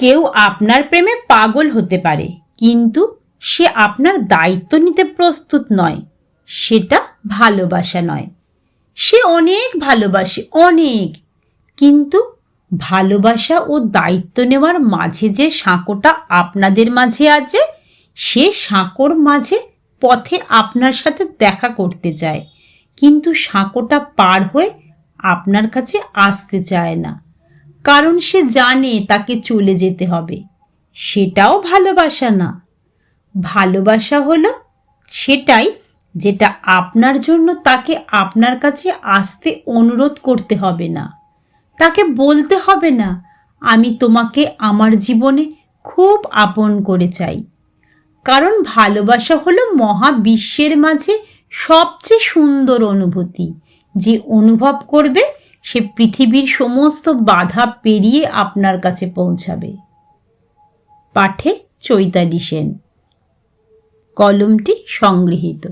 কেউ আপনার প্রেমে পাগল হতে পারে, কিন্তু সে আপনার দায়িত্ব নিতে প্রস্তুত নয়। সেটা ভালোবাসা নয়। সে অনেক ভালোবাসে, অনেক। কিন্তু ভালোবাসা ও দায়িত্ব নেওয়ার মাঝে যে সাঁকোটা আপনাদের মাঝে আছে, সে সাঁকোর মাঝে পথে আপনার সাথে দেখা করতে চায়। কিন্তু সাঁকোটা পার হয়ে আপনার কাছে আসতে চায় না। কারণ সে জানে তাকে চলে যেতে হবে। সেটাও ভালোবাসা না। ভালোবাসা হলো সেটাই যেটা আপনার জন্য তাকে আপনার কাছে আসতে অনুরোধ করতে হবে না। তাকে বলতে হবে না, আমি তোমাকে আমার জীবনে খুব আপন করে চাই। কারণ ভালোবাসা হলো মহাবিশ্বের মাঝে সবচেয়ে সুন্দর অনুভূতি, যে অনুভব করবে সে পৃথিবীর সমস্ত বাধা পেরিয়ে আপনার কাছে পৌঁছাবে। পাঠে চৈতালি সেন। কলমটি সংগৃহীত।